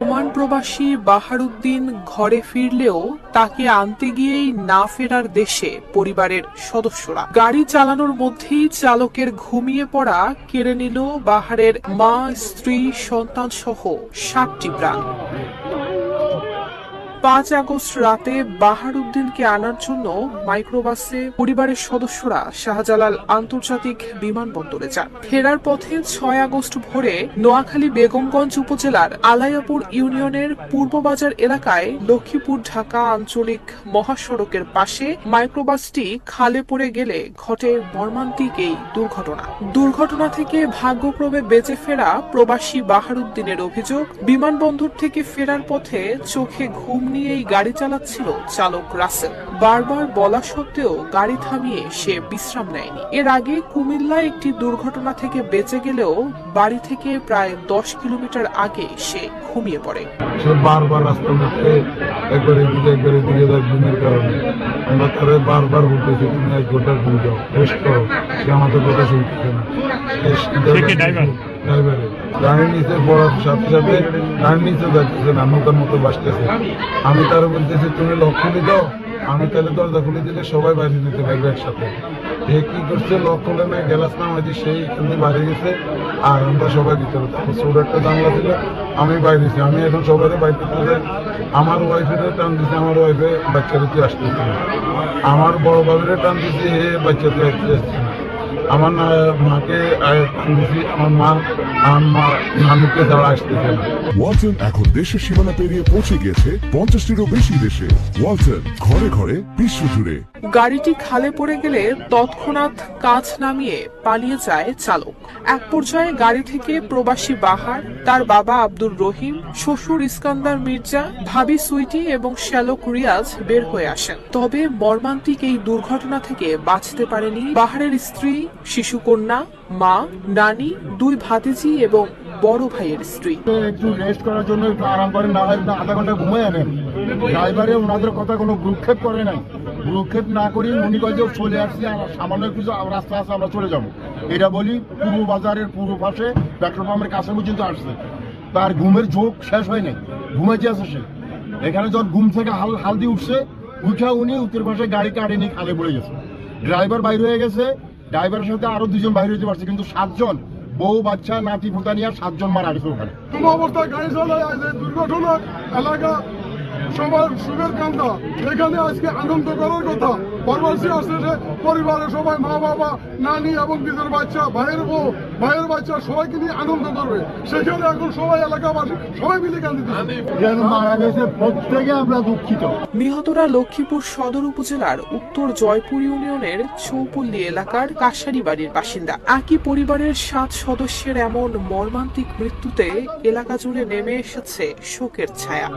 Oman প্রবাসী বাহারুদ্দিন ঘরে ফিরলেও তাকে আনতে গিয়েই না ফেরার দেশে পরিবারের সদস্যরা। গাড়ি চালানোর মধ্যেই চালকের ঘুমিয়ে পড়া কেড়ে নিল বাহারের মা, স্ত্রী সন্তান সহ সাতটি প্রাণ। পাঁচ আগস্ট রাতে বাহারুদ্দিনকে আনার জন্য মাইক্রোবাসে পরিবারের সদস্যরা শাহজালাল আন্তর্জাতিক বিমানবন্দরে যান। ফেরার পথে ছয় আগস্ট ভোরে নোয়াখালী বেগমগঞ্জ উপজেলার আলায়াপুর ইউনিয়নের পূর্ববাজার এলাকায় লক্ষ্মীপুর ঢাকা আঞ্চলিক মহাসড়কের পাশে মাইক্রোবাসটি খালে পড়ে গেলে ঘটে মর্মান্তিক এই দুর্ঘটনা। দুর্ঘটনা থেকে ভাগ্যক্রমে বেঁচে ফেরা প্রবাসী বাহারুদ্দিনের অভিযোগ, বিমানবন্দর থেকে ফেরার পথে চোখে ঘুম নিয়েই গাড়ি চালাচ্ছিল চালক রাসেল। বারবার বলা সত্ত্বেও গাড়ি থামিয়ে সে বিশ্রাম নেয়নি। এর আগে কুমিল্লায় একটি দুর্ঘটনা থেকে বেঁচে গেলেও বাড়ি থেকে প্রায় দশ কিলোমিটার আগে সে ঘুমিয়ে পড়ে। সে বারবার রাস্তার মধ্যে একবার এদিকে একবার এদিকে যায় ঘুমের কারণে। আমরা তারে বারবার বলতেছি তুমি এক ঘণ্টা ঘুম যাও রেস্ট করো। সে আমাদের কথা শুনতেছে না? ড্রাইভারে। নিচে পড়ার সাথে সাথে যাচ্ছে না নৌকার মতো বাসতেছে। আমি তার বলতেছি, তুমি লক্ষ্য দাও, আমি তাহলে দরজা খুলে দিলে সবাই বাইরে নিতে পারবে একসাথে। এ কি করছে লক খুলে না গ্যালাস নামাইছি, সেই এখান বাইরে গেছে, আর আমরা সবাই ভিতরে তারপর ছোট একটা জানলা ছিল, আমি বাইরে গেছি আমি এখন সবাই বাইরে করতে আমার ওয়াইফের টান দিছে, আমার ওয়াইফে বাচ্চা দিতে আসতেছে? আমার বড় বাবিরে টান দিছে হে বাচ্চা দিয়ে আসতে আসছে না আমার না- মাকে আমার মা আমার মা নানুকে ছাড়া আসতেছে না। ওয়ালটন এখন দেশের সীমানা পেরিয়ে পৌঁছে গিয়েছে পঞ্চাশটিরও বেশি দেশে। ওয়ালটন ঘরে ঘরে বিশ্ব জুড়ে। গাড়িটি খালে পড়ে গেলে তৎক্ষণাৎ কাজ নামিয়ে পালিয়ে যায় চালক। এক পর্যায়ে গাড়ি থেকে প্রবাসী বাহার তার বাবা আব্দুর রহিম শ্বশুর ইস্কান্দার মির্জা ভাবি সুইটি এবং শ্যালক রিয়াজ বের হয়ে আসেন। তবে মর্মান্তিক এই দুর্ঘটনা থেকে বাঁচতে পারেনি বাহারের স্ত্রী শিশুকন্যা, মা, নানি, দুই ভাতিজি এবং বড় ভাইয়ের স্ত্রী। একটু রেস্ট করার জন্য একটু আরাম করেন না হয় আধা ঘণ্টা ঘুমায় আনেন। ড্রাইভারে ওনাদের কথা কোনো ভ্রুক্ষেপ করে নাই। ভ্রুক্ষেপ না করি উনি কয়ে চলে আসছি সামান্য কিছু রাস্তা আছে আমরা চলে যাব। এটা বলি পূর্ব বাজারের পূর্ব পাশে পেট্রোল পাম্পের কাছে পর্যন্ত আসছে। তার ঘুমের ঝোঁক শেষ হয় নাই। ঘুমাইতে আছে সে। এখানে যখন ঘুম থেকে হাল হালদি উঠছে, উঠে উনি উত্তর পাশে গাড়ি কাটেনি খালে পড়ে গেছে। ড্রাইভার বাইর হয়ে গেছে ড্রাইভারের সাথে আরও দুজন বাইরে হতে পারছে, কিন্তু সাতজন, বউ, বাচ্চা, নাতি ফুটা নিয়ে সাতজন মারা গেছে ওখানে। কোন গাড়ি চলে দুর্ঘটনা, এলাকা সবার সুখের কান্দা এখানে আজকে আনন্দ করার কথা। পরবাসী আসতেছে পরিবারের সবাই মা বাবা নানি এবং নিজের বাচ্চা ভাইয়ের বউ ভাইয়ের বাচ্চা সবাইকে নিয়ে আনন্দ করবে। সেখানে এখন সবাই এলাকাবাসী সবাই মিলে কান্দিতে যেন মারা গেছে প্রত্যেকে আমরা দুঃখিত। নিহতরা লক্ষ্মীপুর সদর উপজেলার উত্তর জয়পুর ইউনিয়নের চৌপল্লী এলাকার কাশারি বাড়ির বাসিন্দা। একই পরিবারের সাত সদস্যের এমন মর্মান্তিক মৃত্যুতে এলাকা জুড়ে নেমে এসেছে শোকের ছায়া।